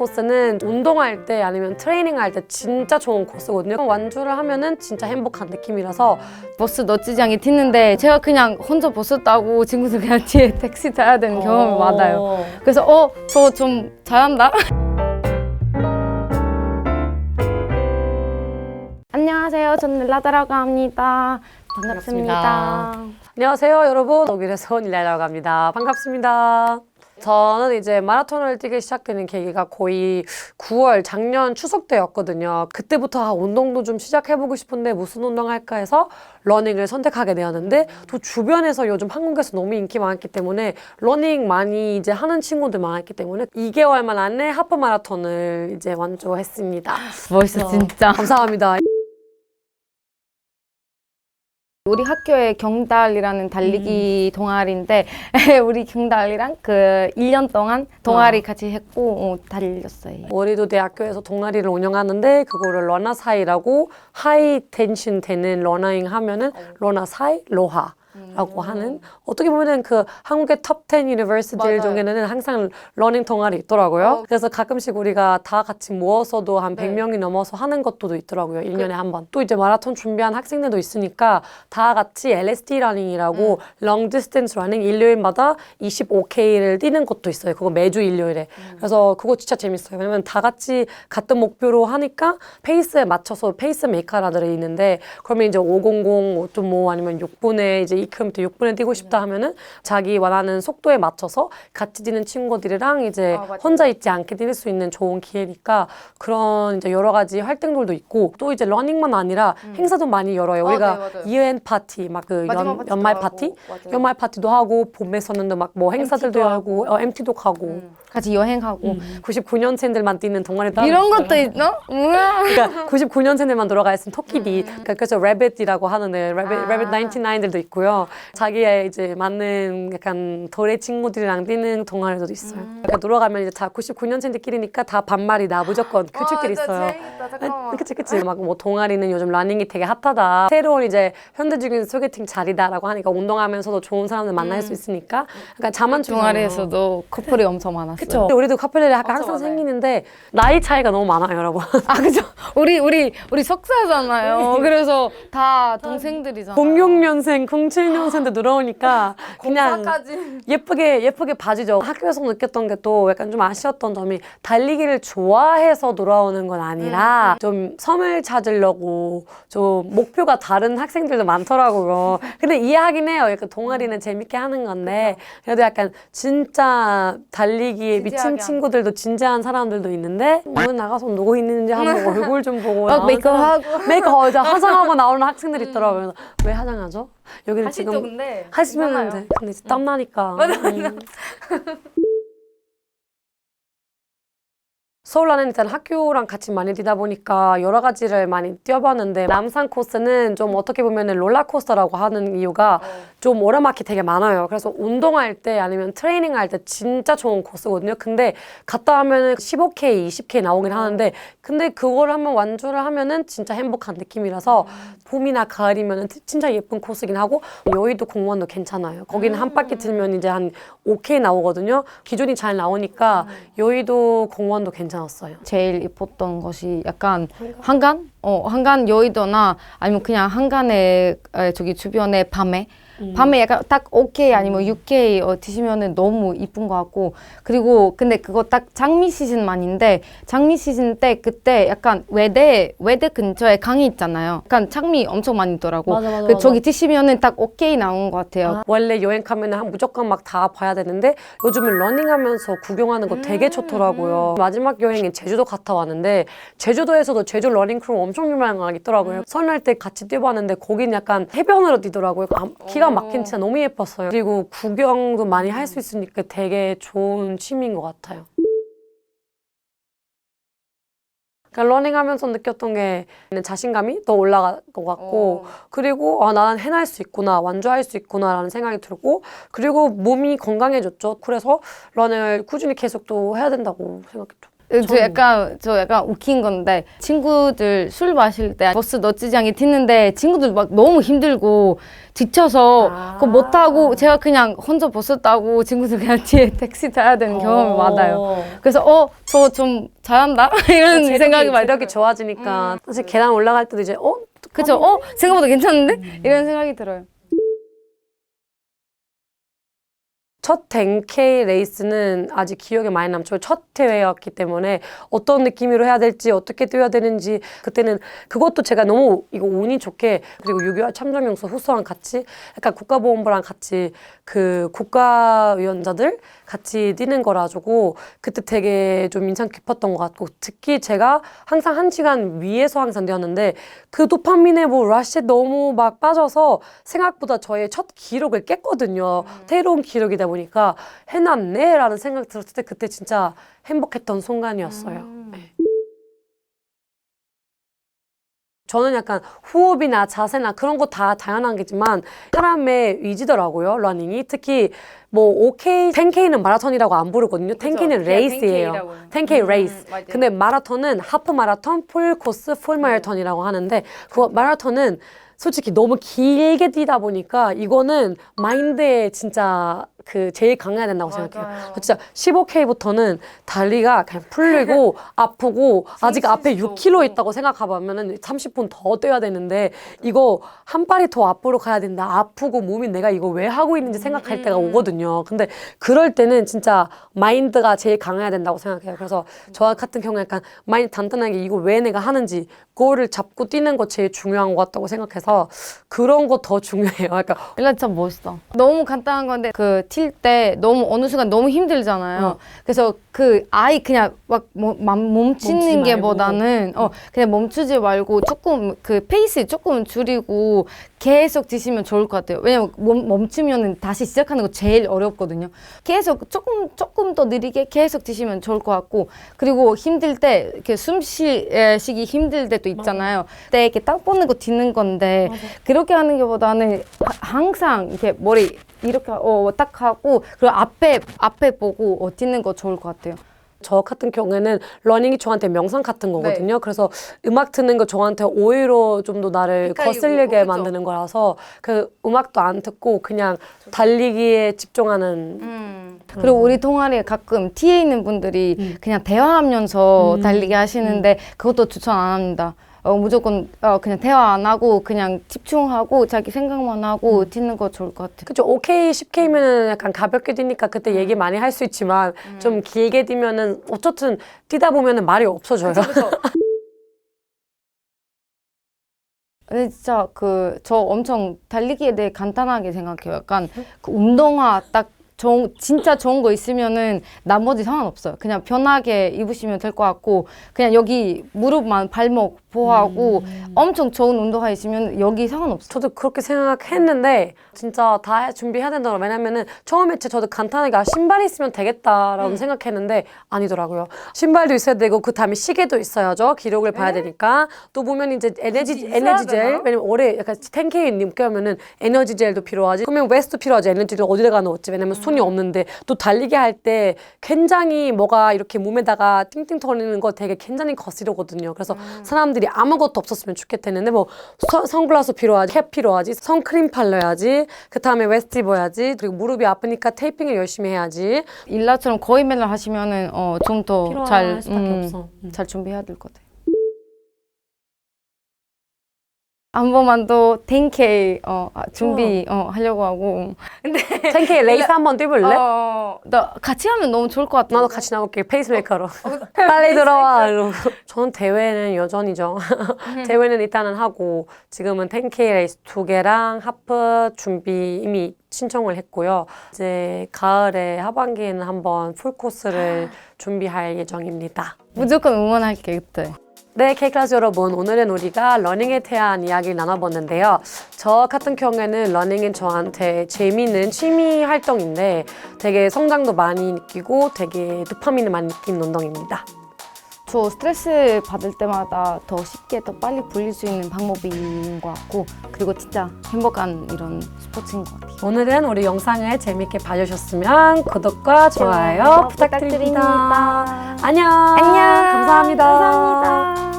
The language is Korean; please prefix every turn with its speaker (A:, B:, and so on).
A: 코스는 운동할 때 아니면 트레이닝 할 때 진짜 좋은 코스거든요. 완주를 하면은 진짜 행복한 느낌이라서
B: 버스 너지장이 튀는데 제가 그냥 혼자 버스 타고 친구들 그냥 뒤에 택시 타야 되는 경험이 많아요. 그래서 어, 저 좀 잘한다. 안녕하세요. 저는 라다라고 합니다. 반갑습니다.
A: 안녕하세요, 여러분. 독일에서 온 일라라고 합니다. 반갑습니다. 저는 이제 마라톤을 뛰기 시작되는 계기가 거의 9월 작년 추석 때였거든요. 그때부터 아, 운동도 좀 시작해보고 싶은데 무슨 운동 할까 해서 러닝을 선택하게 되었는데 또 주변에서 요즘 한국에서 너무 인기 많기 때문에 러닝 많이 이제 하는 친구들 많았기 때문에 2개월만 안에 하프 마라톤을 이제 완주했습니다.
B: 멋있어 진짜.
A: 감사합니다.
B: 우리 학교에 경달이라는 달리기 동아리인데 우리 경달이랑 그 1년 동안 동아리 같이 했고 어, 달렸어요.
A: 우리도 대학교에서 동아리를 운영하는데 그거를 러너사이라고 하이 텐션 되는 러너잉 하면은 러너사이 로하. 라고 하는 어떻게 보면은 그 한국의 톱10 유니버시티들
B: 맞아요.
A: 중에는 항상 러닝 동아리 있더라고요.
B: 어.
A: 그래서 가끔씩 우리가 다 같이 모어서도 한
B: 네.
A: 100명이 넘어서 하는 것도 있더라고요. 1년에 한 번. 또 이제 마라톤 준비한 학생들도 있으니까 다 같이 LSD 러닝이라고 long distance running 일요일마다 25K를 뛰는 것도 있어요. 그거 매주 일요일에. 그래서 그거 진짜 재밌어요. 왜냐면 다 같이 같은 목표로 하니까 페이스에 맞춰서 페이스 메이커라들이 있는데 그러면 이제 500, 5.5 아니면 6분에 이제 2km 6분에 뛰고 싶다 하면은 자기 원하는 속도에 맞춰서 같이 뛰는 친구들이랑 이제
B: 아, 맞아요.
A: 혼자 있지 않게 뛸 수 있는 좋은 기회니까 그런 이제 여러 가지 활동들도 있고 또 이제 러닝만 아니라 행사도 많이 열어요.
B: 아,
A: 우리가
B: 네, 맞아요.
A: 이엔 파티 막 그
B: 마지막 파티도
A: 연말
B: 하고,
A: 파티
B: 맞아요.
A: 연말 파티도 하고 봄에 서는 막뭐 행사들도
B: MT 도
A: 하고 어, MT도 가고
B: 음. 같이 여행하고
A: 99년생들만 뛰는 동아리 따로
B: 이런
A: 있어요.
B: 것도 있어? 뭐야?
A: 그러니까 99년생들만 돌아가 있으면 토끼비 그러니까 그래서 레빗이라고 하는데 레빗
B: 아.
A: 레빗 99들도 있고요 자기의 이제 맞는 약간 도래 친구들이랑 뛰는 동아리도 있어요 그러니까 놀러가면 이제 다 99년생들끼리니까 다 반말이다 무조건 규칙들이 있어요 아, 그치 그치 막 뭐 동아리는 요즘 러닝이 되게 핫하다 새로운 이제 현대적인 소개팅 자리다라고 하니까 운동하면서도 좋은 사람들 만날 수 있으니까 약간 자만주의잖아요.
B: 동아리에서도 커플이 엄청 많았어요.
A: 그쵸 우리도 커플들이 약간 항상
B: 많아요.
A: 생기는데 나이 차이가 너무 많아요 여러분
B: 아 그죠? 우리 우리 우리 석사잖아요. 그래서 다 동생들이잖아요.
A: 06년생, 07년생도 들어오니까 그냥
B: 공사까지.
A: 예쁘게 예쁘게 봐주죠. 학교에서 느꼈던 게 또 약간 좀 아쉬웠던 점이 달리기를 좋아해서 돌아오는 건 아니라 좀 섬을 찾으려고 좀 목표가 다른 학생들도 많더라고요. 근데 이해하긴 해요. 약간 동아리는 재밌게 하는 건데 그래도 약간 진짜 달리기 에 미친
B: 진지하게
A: 친구들도 진지한 사람들도 있는데 오늘 나가서 누구 있는지 한번 얼굴 좀 보고
B: 막
A: 나오는
B: 메이크업하고
A: 메이크업 이제 화장하고 나오는 학생들 이 있더라고요. 그래서 왜 화장하죠? 여기는
B: 하시죠
A: 지금
B: 근데
A: 하시면
B: 괜찮아요.
A: 돼. 근데 이제 땀 나니까. 음. 서울 안에는 일단 학교랑 같이 많이 뛰다 보니까 여러 가지를 많이 뛰어봤는데 남산 코스는 좀 어떻게 보면 롤러코스터라고 하는 이유가 좀 오르막이 되게 많아요. 그래서 운동할 때 아니면 트레이닝 할 때 진짜 좋은 코스거든요. 근데 갔다 하면은 15K, 20K 나오긴 하는데 근데 그걸 한번 완주를 하면은 진짜 행복한 느낌이라서 봄이나 가을이면은 진짜 예쁜 코스긴 하고 여의도 공원도 괜찮아요. 거기는 한 바퀴 들면 이제 한 5K 나오거든요. 기준이 잘 나오니까 여의도 공원도 괜찮 았어요.
B: 제일 이뻤던 것이 약간 한간? 어, 한간 여의도나 아니면 그냥 한간에 에, 저기 주변에 밤에 밤에 약간 딱 오케이 아니면 6K 어, 드시면은 너무 이쁜 것 같고 그리고 근데 그거 딱 장미 시즌만인데 장미 시즌 때 그때 약간 외대 외대 근처에 강이 있잖아요. 약간 장미 엄청 많이 있더라고.
A: 맞아, 맞아,
B: 그
A: 맞아.
B: 저기 드시면은 딱 오케이 나온 것 같아요.
A: 아, 원래 여행 가면 은 무조건 막 다 봐야 되는데 요즘은 러닝하면서 구경하는 거 되게 좋더라고요. 마지막 여행이 제주도 갔다 왔는데 제주도에서도 제주 러닝 크루 엄청 유명하겠더라고요. 설날 때 같이 뛰어봤는데 거긴 약간 해변으로 뛰더라고요. 아, 기가 막힌 진짜 너무 예뻤어요. 그리고 구경도 많이 할 수 있으니까 되게 좋은 취미인 것 같아요. 그러니까 러닝하면서 느꼈던 게 자신감이 더 올라갈 것 같고 그리고 아 나는 해낼 수 있구나 완주할 수 있구나라는 생각이 들고 그리고 몸이 건강해졌죠. 그래서 런을 꾸준히 계속 또 해야 된다고 생각했죠.
B: 저 약간 저 약간 웃긴 건데 친구들 술 마실 때 버스 너지장이 튀는데 친구들 막 너무 힘들고 지쳐서
A: 아.
B: 그거 못 타고 제가 그냥 혼자 버스 타고 친구들 그냥 뒤에 택시 타야 되는 경험이 많아요. 그래서 어 저 좀 잘한다 이런 생각이 많이 들어요.
A: 좋아지니까 사실 계단 올라갈 때도 이제 어
B: 그죠? 어 생각보다 괜찮은데 이런 생각이 들어요.
A: 첫 10K 레이스는 아직 기억에 많이 남죠. 첫 대회였기 때문에 어떤 느낌으로 해야 될지 어떻게 뛰어야 되는지 그때는 그것도 제가 너무 이거 운이 좋게 그리고 6.25 참전용서 후수랑 같이 약간 국가보훈부랑 같이 그 국가위원자들 같이 뛰는 거라가지고 그때 되게 좀 인상 깊었던 것 같고 특히 제가 항상 한 시간 위에서 항상 뛰었는데 그 도파민에 뭐 러시에 너무 막 빠져서 생각보다 저의 첫 기록을 깼거든요. 새로운 기록이다 보니까 해놨네라는 생각 들었을 때 그때 진짜 행복했던 순간이었어요. 네. 저는 약간 호흡이나 자세나 그런 거 다 당연한 게지만 사람의 의지더라고요, 러닝이. 특히 뭐 5K, 10K는 마라톤이라고 안 부르거든요. 10K는 레이스예요. 10K 레이스. 근데 마라톤은 하프 마라톤, 풀 코스, 풀 마라톤이라고 하는데 그 마라톤은 솔직히 너무 길게 뛰다 보니까 이거는 마인드에 진짜 그 제일 강해야 된다고 생각해요.
B: 맞아요.
A: 진짜 15K부터는 다리가 그냥 풀리고 아프고 아직 앞에
B: 숨쉴
A: 6km
B: 수도
A: 있다고 생각하면은 30분 더 뛰어야 되는데 이거 한 발이 더 앞으로 가야 된다. 아프고 몸이 내가 이거 왜 하고 있는지 생각할 때가 오거든요. 근데 그럴 때는 진짜 마인드가 제일 강해야 된다고 생각해요. 그래서 저 같은 경우에 약간 마인드 단단하게 이거 왜 내가 하는지 그거를 잡고 뛰는 거 제일 중요한 것 같다고 생각해서 그런 거 더 중요해요. 그러니까
B: 일라 진짜 멋있어. 너무 간단한 건데 그튈 때 너무 어느 순간 너무 힘들잖아요.
A: 어.
B: 그래서 그 아이 그냥 막 뭐, 멈- 멈추는
A: 말고.
B: 게보다는 어 그냥 멈추지 말고 조금 그 페이스 조금 줄이고 계속 드시면 좋을 것 같아요. 왜냐면 멈, 멈추면은 다시 시작하는 거 제일 어렵거든요. 계속 조금 조금 더 느리게 계속 드시면 좋을 것 같고 그리고 힘들 때 이렇게 숨 쉬기 힘들 때도 있잖아요. 그때 이렇게 딱 뻗는 거 뒤는 건데 그렇게 하는 게보다는 하- 항상 이렇게 머리 이렇게 어, 딱 하고 그리고 앞에 앞에 보고 어, 뛰는 거 좋을 것 같아요.
A: 저 같은 경우에는 러닝이 저한테 명상 같은 거거든요. 그래서 음악 듣는 거 저한테 오히려 좀 더 나를
B: 헷갈리고,
A: 거슬리게
B: 그죠?
A: 만드는 거라서 그 음악도 안 듣고 그냥 달리기에 집중하는
B: 그리고 우리 동아리에 가끔 뒤에 있는 분들이 그냥 대화하면서 달리기 하시는데 그것도 추천 안 합니다. 어, 무조건 어, 그냥 대화 안 하고 그냥 집중하고 자기 생각만 하고 뛰는 거 좋을 것 같아요.
A: 그쵸. 5K, 10K면은 약간 가볍게 뛰니까 그때 얘기 많이 할 수 있지만 좀 길게 뛰면은 어쨌든 뛰다 보면은 말이 없어져요.
B: 근데 진짜 그 저 엄청 달리기에 대해 간단하게 생각해요. 약간 그 운동화 딱 좋은, 진짜 좋은 거 있으면은 나머지 상관없어요. 그냥 편하게 입으시면 될 것 같고 그냥 여기 무릎만 발목 보호하고 엄청 좋은 운동화 있으면 여기 상관없어요.
A: 저도 그렇게 생각했는데 진짜 다 준비해야 된다고 왜냐면은 처음에 제 저도 간단하게 아, 신발이 있으면 되겠다라고 생각했는데 아니더라고요. 신발도 있어야 되고 그 다음에 시계도 있어야죠. 기록을 봐야 되니까 또 보면 이제 에너지
B: 있어야
A: 에너지 젤
B: 되나?
A: 왜냐면 올해 약간 10K 님께 하면은 에너지 젤도 필요하지. 그러면 웨스트 필요하지. 에너지를 어디다가 넣었지? 왜냐면 손이 없는데 또 달리기 할 때 굉장히 뭐가 이렇게 몸에다가 띵띵 터리는 거 되게 굉장히 거스르거든요. 그래서 사람들이 아무것도 없었으면 좋겠다는데 뭐 서- 선글라스 필요하지, 캡 필요하지, 선크림 발라야지, 그 다음에 웨스트 입어야지, 그리고 무릎이 아프니까 테이핑을 열심히 해야지.
B: 일라처럼 거의 맨날 하시면은 어, 좀 더
A: 필요할
B: 잘
A: 수밖에 없어. 음.
B: 잘 준비해야 될 것 같아요. 한 번만 더 10K 어, 아, 준비 어, 하려고 하고. 근데
A: 10K 레이스 한 번 뛰볼래?
B: 어, 나 같이 하면 너무 좋을 것 같아.
A: 나도 같이 나올게. 페이스메이커로. 빨리 들어와. 이러고. 저는 대회는 여전이죠. 대회는 일단은 하고 지금은 10K 레이스 두 개랑 하프 준비 이미 신청을 했고요. 이제 가을에 하반기에는 한번 풀코스를 준비할 예정입니다.
B: 무조건 응원할게 그때.
A: 네, K클래스 여러분. 오늘은 우리가 러닝에 대한 이야기를 나눠봤는데요. 저 같은 경우에는 러닝은 저한테 재미있는 취미 활동인데 되게 성장도 많이 느끼고 되게 도파민을 많이 느끼는 운동입니다.
B: 저 스트레스 받을 때마다 더 쉽게 더 빨리 풀릴 수 있는 방법인 것 같고 그리고 진짜 행복한 이런 스포츠인 것 같아요.
A: 오늘은 우리 영상을 재밌게 봐주셨으면 구독과 좋아요
B: 좋아요
A: 부탁드립니다.
B: 부탁드립니다.
A: 안녕.
B: 안녕.
A: 감사합니다.
B: 감사합니다.